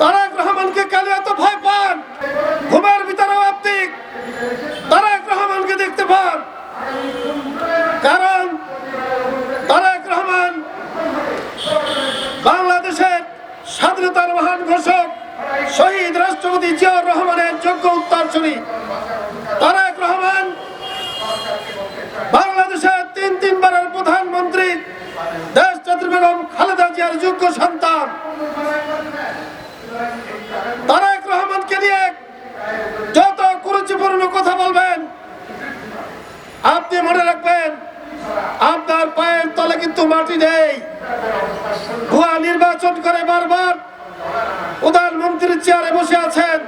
তারেক রহমানকে কেন এত ভয় পান? ঘুমের ভিতরেও আপনি তারেক রহমানকে দেখতে পান। কারণ তারেক রহমান বাংলাদেশের স্বাধীনতার মহান ঘোষক, শহীদ রাষ্ট্রপতি জিয়াউর রহমানের যোগ্য উত্তরসূরি। তারেক রহমান বাংলাদেশের তিন তিনবারের প্রধানমন্ত্রী দেশ নেত্রী বেগম খালেদা জিয়ার যোগ্য সন্তান তারেক রহমানকে নিয়ে যত কুরুচিপূর্ণ কথা বলবেন। আপনি মনে রাখবেন, আপনার পায়ের তলে কিন্তু মাটি নেই। ভুয়া নির্বাচন করে বারবার প্রধানমন্ত্রীর চেয়ারে বসে আছেন।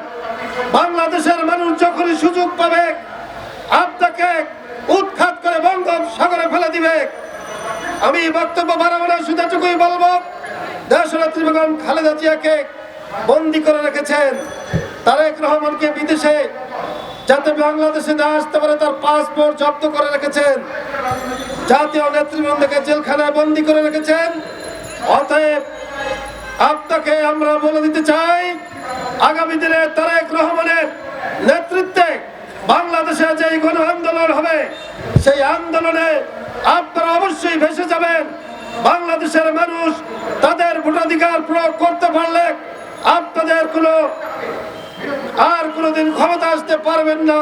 বাংলাদেশের মানুষ যখনই সুযোগ পাবে, আপনাকে উৎখাত করে বঙ্গোপসাগরে ফেলে দিবে। আমি বক্তব্য বাড়াবো না শুধু এটুকুই বলব, দেশনেত্রী বেগম খালেদা জিয়াকে বন্দি করে রেখেছেন। তারেক রহমানকে বিদেশে যাতে বাংলাদেশে না আসতে পারে, তার পাসপোর্ট জব্দ করে রেখেছেন। জাতীয় নেতৃবৃন্দকে জেলখানায় বন্দি করে রেখেছেন। অতএব আপনাকে আমরা বলে দিতে চাই, আগামী দিনে তারেক রহমানের নেতৃত্বে বাংলাদেশে যে গণ আন্দোলন হবে, সেই আন্দোলনে আপনারা অবশ্যই ভেসে যাবেন। বাংলাদেশের মানুষ তাদের ভোটাধিকার প্রয়োগ করতে পারলে আপনাদের কোনো কোনোদিন ক্ষমতা আসতে পারবেন না।